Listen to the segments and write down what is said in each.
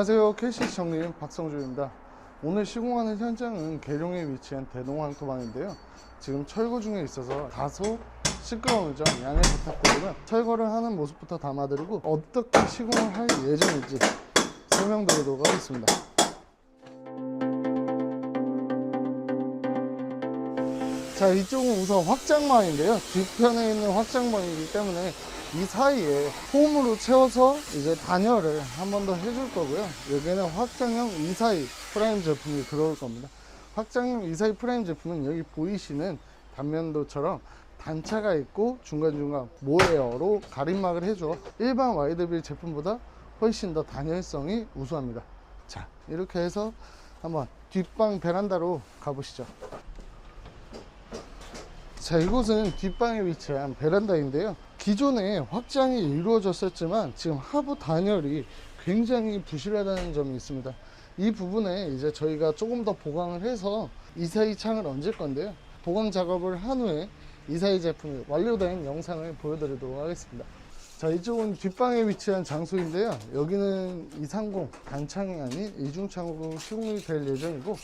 안녕하세요. KC 정님 박성주입니다. 오늘 시공하는 현장은 계룡에 위치한 대동항 토방인데요. 지금 철거 중에 있어서 다소 시끄러운 점 양해 부탁드리고요. 철거를 하는 모습부터 담아드리고 어떻게 시공을 할 예정인지 설명드리도록 하겠습니다. 자 이쪽은 우선 확장망인데요 뒤편에 있는 확장망이기 때문에 이 사이에 홈으로 채워서 이제 단열을 한 번 더 해줄 거고요. 여기는 확장형 이사이 프라임 제품이 들어올 겁니다. 확장형 이사이 프라임 제품은 여기 보이시는 단면도처럼 단차가 있고 중간중간 모에어로 가림막을 해줘 일반 와이드빌 제품보다 훨씬 더 단열성이 우수합니다. 자 이렇게 해서 한번 뒷방 베란다로 가보시죠. 자, 이곳은 뒷방에 위치한 베란다인데요. 기존에 확장이 이루어졌었지만 지금 하부 단열이 굉장히 부실하다는 점이 있습니다. 이 부분에 이제 저희가 조금 더 보강을 해서 이사이 창을 얹을 건데요. 보강 작업을 한 후에 이사이 제품이 완료된 영상을 보여드리도록 하겠습니다. 자, 이쪽은 뒷방에 위치한 장소인데요. 여기는 230 단창이 아닌 이중창으로 시공이 될 예정이고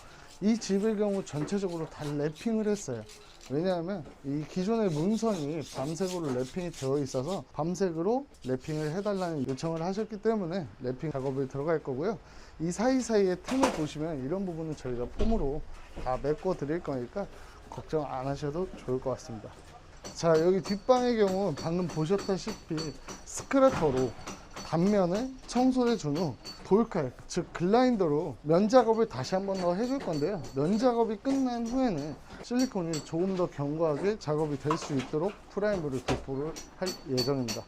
이 집의 경우 전체적으로 다 랩핑을 했어요. 왜냐하면 이 기존의 문선이 밤색으로 랩핑이 되어 있어서 밤색으로 랩핑을 해달라는 요청을 하셨기 때문에 랩핑 작업이 들어갈 거고요. 이 사이사이에 틈을 보시면 이런 부분은 저희가 폼으로 다 메꿔 드릴 거니까 걱정 안 하셔도 좋을 것 같습니다. 자 여기 뒷방의 경우 방금 보셨다시피 스크래퍼로 단면을 청소해 준 후 돌칼 즉 글라인더로 면 작업을 다시 한 번 더 해줄 건데요. 면 작업이 끝난 후에는 실리콘이 조금 더 견고하게 작업이 될 수 있도록 프라이머를 도포를 할 예정입니다.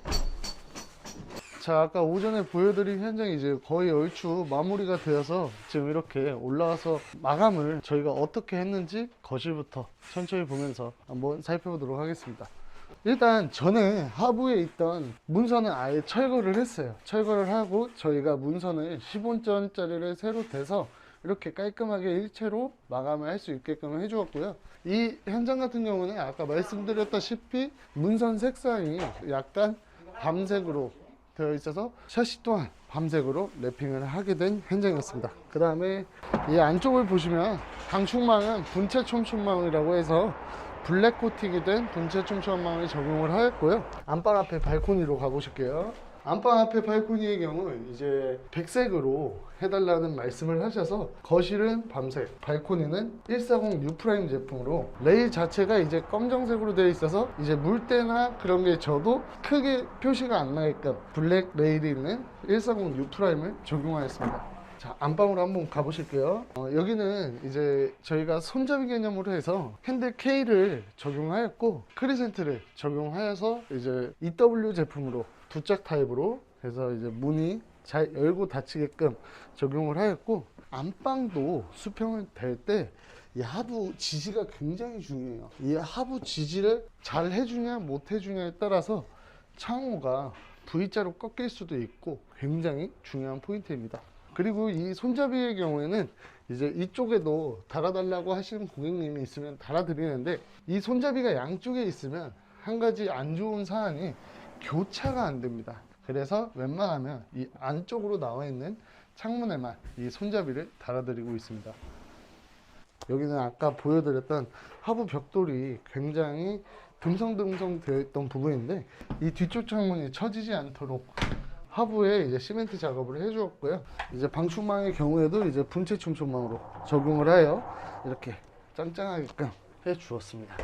자 아까 오전에 보여드린 현장이 이제 거의 얼추 마무리가 되어서 지금 이렇게 올라와서 마감을 저희가 어떻게 했는지 거실부터 천천히 보면서 한번 살펴보도록 하겠습니다 일단 전에 하부에 있던 문선을 아예 철거를 했어요. 철거를 하고 저희가 문선을 15전짜리를 새로 대서 이렇게 깔끔하게 일체로 마감을 할 수 있게끔 해주었고요. 이 현장 같은 경우는 아까 말씀드렸다시피 문선 색상이 약간 밤색으로 되어 있어서 샤시 또한 밤색으로 랩핑을 하게 된 현장이었습니다. 그 다음에 이 안쪽을 보시면 방충망은 분체 촘촘망이라고 해서 블랙 코팅이 된 분체 촘촘망을 적용을 하였고요 안방 앞에 발코니로 가보실게요 안방 앞에 발코니의 경우 이제 백색으로 해달라는 말씀을 하셔서 거실은 밤색, 발코니는 140 뉴프라임 제품으로 레일 자체가 이제 검정색으로 되어 있어서 이제 물때나 그런 게 져도 크게 표시가 안 나게끔 블랙 레일이 있는 140 뉴프라임을 적용하였습니다. 자 안방으로 한번 가보실게요. 어, 여기는 이제 저희가 손잡이 개념으로 해서 핸들 K를 적용하였고 크리센트를 적용하여서 이제 EW 제품으로 두짝 타입으로 해서 이제 문이 잘 열고 닫히게끔 적용을 하였고 안방도 수평을 댈때이 하부 지지가 굉장히 중요해요. 이 하부 지지를 잘 해주냐 못 해주냐에 따라서 창호가 V자로 꺾일 수도 있고 굉장히 중요한 포인트입니다 그리고 이 손잡이의 경우에는 이제 이쪽에도 달아달라고 하시는 고객님이 있으면 달아드리는데 이 손잡이가 양쪽에 있으면 한 가지 안 좋은 사안이 교차가 안 됩니다. 그래서 웬만하면 이 안쪽으로 나와 있는 창문에만 이 손잡이를 달아드리고 있습니다. 여기는 아까 보여드렸던 하부 벽돌이 굉장히 듬성듬성 되어 있던 부분인데 이 뒤쪽 창문이 처지지 않도록 하부에 이제 시멘트 작업을 해주었고요. 이제 방충망의 경우에도 이제 분체 촘촘망으로 적용을 하여 이렇게 짱짱하게끔 해주었습니다.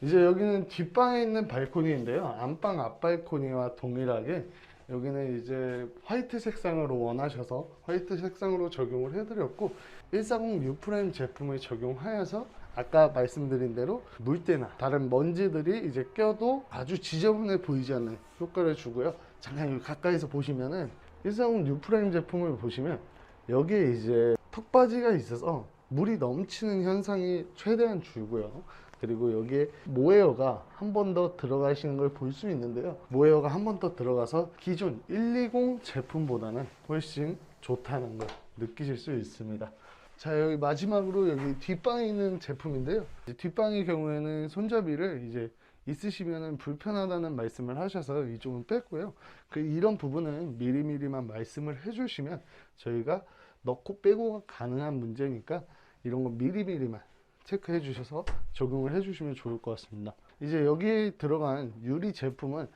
이제 여기는 뒷방에 있는 발코니인데요. 안방 앞발코니와 동일하게 여기는 이제 화이트 색상으로 원하셔서 화이트 색상으로 적용을 해드렸고 140 뉴프라임 제품을 적용하여서 아까 말씀드린 대로 물때나 다른 먼지들이 이제 껴도 아주 지저분해 보이지 않는 효과를 주고요. 잠깐 여기 가까이서 보시면은 140 뉴프라임 제품을 보시면 여기에 이제 턱받이가 있어서 물이 넘치는 현상이 최대한 줄고요. 그리고 여기에 모에어가 한 번 더 들어가시는 걸 볼 수 있는데요. 모에어가 한 번 더 들어가서 기존 120 제품보다는 훨씬 좋다는 걸 느끼실 수 있습니다. 자 여기 마지막으로 여기 뒷방에 있는 제품인데요. 뒷방의 경우에는 손잡이를 이제 있으시면은 불편하다는 말씀을 하셔서 이쪽은 뺐고요. 그 이런 부분은 미리미리만 말씀을 해주시면 저희가 넣고 빼고가 가능한 문제니까 이런 거 미리미리만 체크해 주셔서 적용을 해 주시면 좋을 것 같습니다. 이제 여기에 들어간 유리 제품은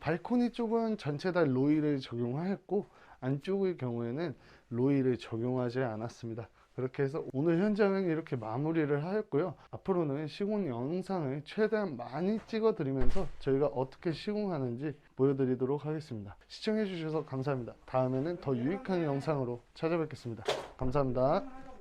발코니 쪽은 전체 다 로이를 적용하였고 안쪽의 경우에는 로이를 적용하지 않았습니다. 그렇게 해서 오늘 현장은 이렇게 마무리를 하였고요. 앞으로는 시공 영상을 최대한 많이 찍어 드리면서 저희가 어떻게 시공하는지 보여드리도록 하겠습니다. 시청해 주셔서 감사합니다. 다음에는 더 유익한 영상으로 찾아뵙겠습니다. 감사합니다.